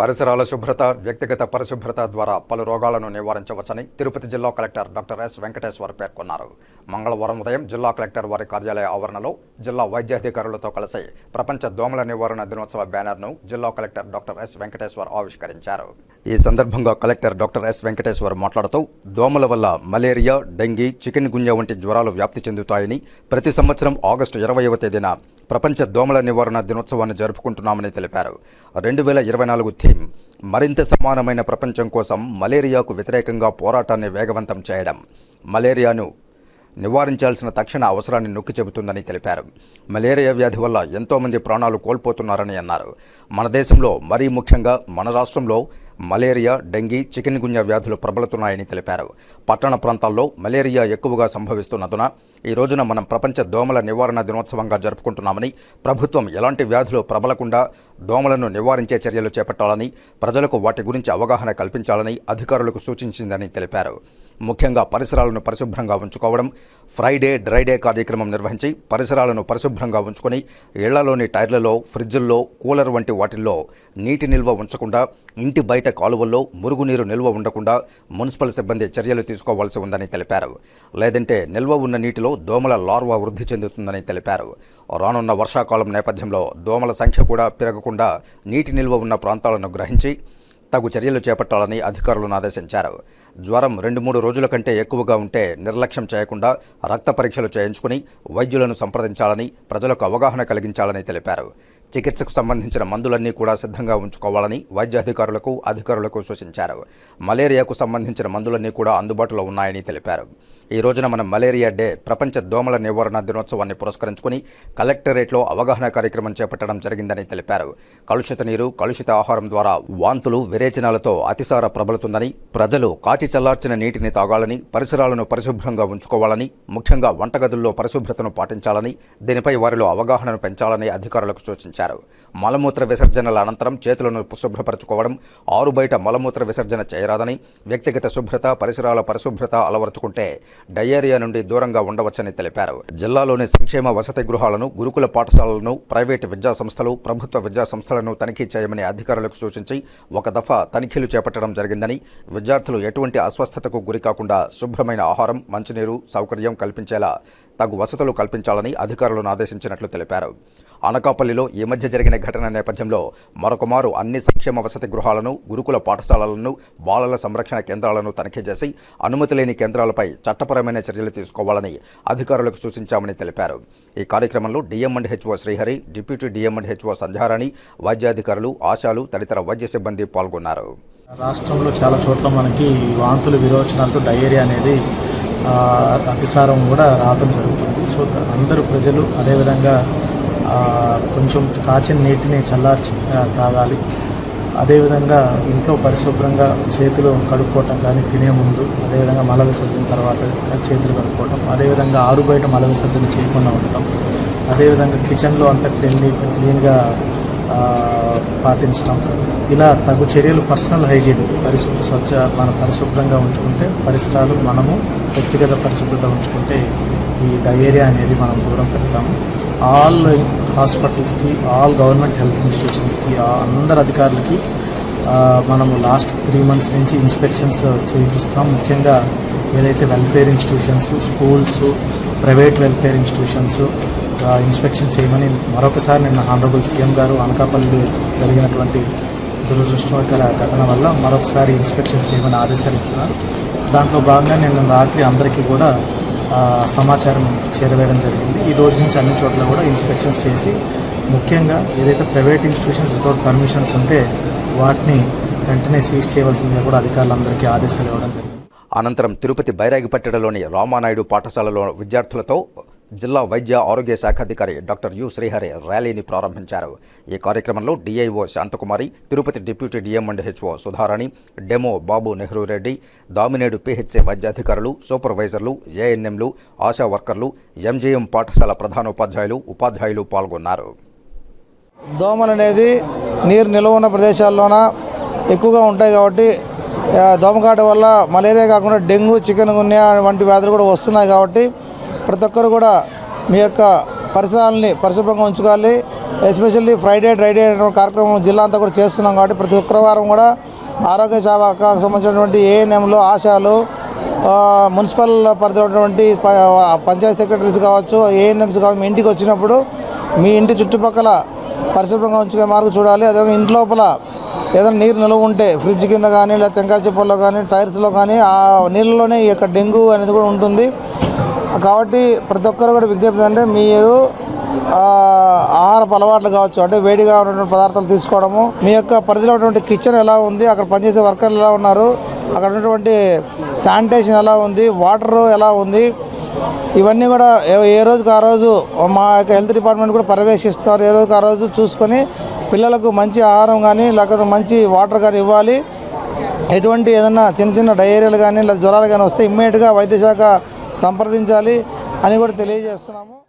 పరిసరాల శుభ్రత వ్యక్తిగత పరిశుభ్రత ద్వారా పలు రోగాలను నివారించవచ్చని తిరుపతి జిల్లా కలెక్టర్ డాక్టర్ ఎస్ వెంకటేశ్వర్ పేర్కొన్నారు. మంగళవారం ఉదయం జిల్లా కలెక్టర్ వారి కార్యాలయ ఆవరణలో జిల్లా వైద్యాధికారులతో కలిసి ప్రపంచ దోమల నివారణ దినోత్సవ బ్యానర్ను జిల్లా కలెక్టర్ డాక్టర్ ఎస్ వెంకటేశ్వర్ ఆవిష్కరించారు. ఈ సందర్భంగా కలెక్టర్ డాక్టర్ ఎస్ వెంకటేశ్వర్ మాట్లాడుతూ దోమల వల్ల మలేరియా డెంగీ చికెన్ గుంజ వంటి జ్వరాలు వ్యాప్తి చెందుతాయని ప్రతి సంవత్సరం ఆగస్టు ఇరవైవ తేదీన ప్రపంచ దోమల నివారణ దినోత్సవాన్ని జరుపుకుంటున్నామని తెలిపారు. రెండు వేల ఇరవై నాలుగు థీమ్ మరింత సమానమైన ప్రపంచం కోసం మలేరియాకు వ్యతిరేకంగా పోరాటాన్ని వేగవంతం చేయడం. మలేరియాను నివారించాల్సిన తక్షణ అవసరాన్ని నొక్కి చెబుతుందని తెలిపారు. మలేరియా వ్యాధి వల్ల ఎంతోమంది ప్రాణాలు కోల్పోతున్నారని అన్నారు. మన దేశంలో మరీ ముఖ్యంగా మన రాష్ట్రంలో మలేరియా డెంగీ చికెన్ గున్యా వ్యాధులు ప్రబలుతున్నాయని తెలిపారు. పట్టణ ప్రాంతాల్లో మలేరియా ఎక్కువగా సంభవిస్తున్నందున ఈ రోజున మనం ప్రపంచ దోమల నివారణ దినోత్సవంగా జరుపుకుంటున్నామని ప్రభుత్వం ఎలాంటి వ్యాధులు ప్రబలకుండా దోమలను నివారించే చర్యలు చేపట్టాలని ప్రజలకు వాటి గురించి అవగాహన కల్పించాలని అధికారులకు సూచించిందని తెలిపారు. ముఖ్యంగా పరిసరాలను పరిశుభ్రంగా ఉంచుకోవడం ఫ్రైడే డ్రైడే కార్యక్రమం నిర్వహించి పరిసరాలను పరిశుభ్రంగా ఉంచుకొని ఇళ్ళలోని టైర్లలో ఫ్రిడ్జుల్లో కూలర్ వంటి వాటిల్లో నీటి నిల్వ ఉంచకుండా ఇంటి బయట కాలువల్లో మురుగునీరు నిల్వ ఉండకుండా మున్సిపల్ సిబ్బంది చర్యలు తీసుకోవాల్సి ఉందని తెలిపారు. లేదంటే నిల్వ ఉన్న నీటిలో దోమల లార్వా వృద్ధి చెందుతుందని తెలిపారు. రానున్న వర్షాకాలం నేపథ్యంలో దోమల సంఖ్య కూడా పెరగకుండా నీటి నిల్వ ఉన్న ప్రాంతాలను గ్రహించి తగు చర్యలు చేపట్టాలని అధికారులను ఆదేశించారు. జ్వరం రెండు మూడు రోజుల కంటే ఎక్కువగా ఉంటే నిర్లక్ష్యం చేయకుండా రక్త పరీక్షలు చేయించుకుని వైద్యులను సంప్రదించాలని ప్రజలకు అవగాహన కలిగించాలని తెలిపారు. చికిత్సకు సంబంధించిన మందులన్నీ కూడా సిద్ధంగా ఉంచుకోవాలని వైద్యాధికారులకు అధికారులకు సూచించారు. మలేరియాకు సంబంధించిన మందులన్నీ కూడా అందుబాటులో ఉన్నాయని తెలిపారు. ఈ రోజున మనం మలేరియా డే ప్రపంచ దోమల నివారణ దినోత్సవాన్ని పురస్కరించుకుని కలెక్టరేట్లో అవగాహన కార్యక్రమం చేపట్టడం జరిగిందని తెలిపారు. కలుషిత నీరు కలుషిత ఆహారం ద్వారా వాంతులు విరేచనాలతో అతిసార ప్రబలుతుందని ప్రజలు కాచి చల్లార్చిన నీటిని తాగాలని పరిసరాలను పరిశుభ్రంగా ఉంచుకోవాలని ముఖ్యంగా వంటగదుల్లో పరిశుభ్రతను పాటించాలని దీనిపై వారిలో అవగాహనను పెంచాలని అధికారులకు సూచించారు. మలమూత్ర విసర్జనల అనంతరం చేతులను శుభ్రపరచుకోవడం ఆరు బయట మలమూత్ర విసర్జన చేయరాదని వ్యక్తిగత శుభ్రత పరిసరాల పరిశుభ్రత అలవరుచుకుంటే డయేరియా నుండి దూరంగా ఉండవచ్చని తెలిపారు. జిల్లాలోని సంక్షేమ వసతి గృహాలను గురుకుల పాఠశాలలను ప్రైవేటు విద్యా సంస్థలు ప్రభుత్వ విద్యా సంస్థలను తనిఖీ చేయమని అధికారులకు సూచించి ఒక దఫా తనిఖీలు చేపట్టడం జరిగిందని విద్యార్థులు ఎటువంటి అస్వస్థతకు గురికాకుండా శుభ్రమైన ఆహారం మంచినీరు సౌకర్యం కల్పించేలా తగు వసతులు కల్పించాలని అధికారులను ఆదేశించినట్లు తెలిపారు. అనకాపల్లిలో ఈ మధ్య జరిగిన ఘటన నేపథ్యంలో మరొకమారు అన్ని సంక్షేమ వసతి గృహాలను గురుకుల పాఠశాలలను బాలల సంరక్షణ కేంద్రాలను తనిఖీ చేసి అనుమతి లేని కేంద్రాలపై చట్టపరమైన చర్యలు తీసుకోవాలని అధికారులకు సూచించామని తెలిపారు. ఈ కార్యక్రమంలో DM and HO Srihari deputy DM and HO Sandhyarani వైద్యాధికారులు ఆశాలు తదితర వైద్య సిబ్బంది పాల్గొన్నారు. రాష్ట్రంలో చాలా చోట్ల మనకి వాంతులు విరోచనాలతో డయేరియా అనేది అతిసారం కూడా రావడం జరుగుతుంది. సో అందరూ ప్రజలు అదేవిధంగా కొంచెం కాచిన నీటిని చల్లార్చి తాగాలి. అదేవిధంగా ఇంట్లో పరిశుభ్రంగా చేతులు కడుక్కోవటం కానీ తినే ముందు అదేవిధంగా మల విసర్జన తర్వాత చేతులు కడుక్కోవటం అదేవిధంగా ఆరు బయట మల విసర్జన చేయకుండా ఉండటం అదేవిధంగా కిచెన్లో అంతా క్లీన్ క్లీన్గా పాటించడం ఇలా తగు చర్యలు పర్సనల్ హైజీన్ పరిశుభ్ర స్వచ్ఛ మనం పరిశుభ్రంగా ఉంచుకుంటే పరిసరాలు మనము వ్యక్తిగత పరిశుభ్రత ఉంచుకుంటే ఈ డయేరియా అనేది మనం దూరం పెడతాము ఆల్ హాస్పిటల్స్కి ఆల్ గవర్నమెంట్ హెల్త్ ఇన్స్టిట్యూషన్స్కి అందరు అధికారులకి మనము లాస్ట్ త్రీ మంత్స్ నుంచి ఇన్స్పెక్షన్స్ చేయిస్తున్నాం ముఖ్యంగా ఏదైతే welfare institutions schools private welfare institutions inspection చేయమని మరొకసారి నిన్న ఆనరబుల్ సీఎం గారు అనకాపల్లి జరిగినటువంటి దురదృష్టకర ఘటన వల్ల మరొకసారి ఇన్స్పెక్షన్స్ చేయమని ఆదేశాలు ఇస్తున్నారు దాంట్లో భాగంగా నిన్న రాత్రి అందరికీ కూడా సమాచారం చేరవేయడం జరిగింది. ఈ రోజు నుంచి అన్ని చోట్ల కూడా ఇన్స్పెక్షన్స్ చేసి ముఖ్యంగా ఏదైతే ప్రైవేట్ ఇన్స్టిట్యూషన్స్ వితౌట్ పర్మిషన్స్ ఉంటే వాటిని వెంటనే సీజ్ చేయవలసిందిగా కూడా అధికారులందరికీ ఆదేశాలు ఇవ్వడం జరిగింది. అనంతరం తిరుపతి బైరాగిపట్టెడలోని రామానాయుడు పాఠశాలలో విద్యార్థులతో జిల్లా వైద్య ఆరోగ్య శాఖాధికారి డాక్టర్ యు శ్రీహరి ర్యాలీని ప్రారంభించారు. ఈ కార్యక్రమంలో DIO Shanthakumari Tirupati deputy DM and HO Sudharani DEMO Babu Nehru Reddy Daminedu PHC వైద్యాధికారులు సూపర్వైజర్లు ఏఎన్ఎంలు ఆశా వర్కర్లు ఎంజేఎం పాఠశాల ప్రధానోపాధ్యాయులు ఉపాధ్యాయులు పాల్గొన్నారు. దోమలు అనేది నీరు నిల్వ ఉన్న ప్రదేశాల్లోన ఎక్కువగా ఉంటాయి కాబట్టి ఆ, దోమకాట వల్ల మలేరియా కాకుండా డెంగ్యూ చికెన్ గున్యా వంటి వ్యాధులు కూడా వస్తున్నాయి కాబట్టి ప్రతి ఒక్కరు కూడా మీ యొక్క పరిసరాలని పరిశుభ్రంగా ఉంచుకోవాలి. ఎస్పెషల్లీ ఫ్రైడే డ్రైడే కార్యక్రమం జిల్లా అంతా కూడా చేస్తున్నాం కాబట్టి ప్రతి శుక్రవారం కూడా ఆరోగ్య శాఖకు సంబంధించినటువంటి ఏఎన్ఎంలు ఆశాలు మున్సిపల్ పరిధిలో ఉన్నటువంటి పంచాయత్ సెక్రటరీస్ కావచ్చు ఏఎన్ఎంస్ కావచ్చు మీ ఇంటికి వచ్చినప్పుడు మీ ఇంటి చుట్టుపక్కల పరిశుభ్రంగా ఉంచుకునే మార్గం చూడాలి. అదేవిధంగా ఇంటి లోపల ఏదైనా నీరు నిలువ ఉంటే ఫ్రిడ్జ్ కింద కానీ లేదా టెంకాయ చెప్పల్లో కానీ టైర్స్లో కానీ ఆ నీళ్ళలోనే ఈ యొక్క డెంగ్యూ అనేది కూడా ఉంటుంది. కాబట్టి ప్రతి ఒక్కరు కూడా విజ్ఞప్తి అంటే మీరు ఆహారపు అలవాట్లు కావచ్చు అంటే వేడిగా ఉన్నటువంటి పదార్థాలు తీసుకోవడము మీ యొక్క పరిధిలో ఉన్నటువంటి కిచెన్ ఎలా ఉంది అక్కడ పనిచేసే వర్కర్లు ఎలా ఉన్నారు అక్కడ ఉన్నటువంటి శానిటేషన్ ఎలా ఉంది వాటర్ ఎలా ఉంది ఇవన్నీ కూడా ఏ- రోజుకి ఆ రోజు మా యొక్క హెల్త్ డిపార్ట్మెంట్ కూడా పర్యవేక్షిస్తారు. ఏ రోజుకి ఆ రోజు చూసుకొని పిల్లలకు మంచి ఆహారం కానీ లేకపోతే మంచి వాటర్ కానీ ఇవ్వాలి. ఎటువంటి ఏదైనా చిన్న చిన్న డయేరియాలు కానీ లేదా జ్వరాలు కానీ వస్తే ఇమ్మీడియట్గా వైద్యశాఖ సంప్రదించాలి అని కూడా తెలియజేస్తున్నాము.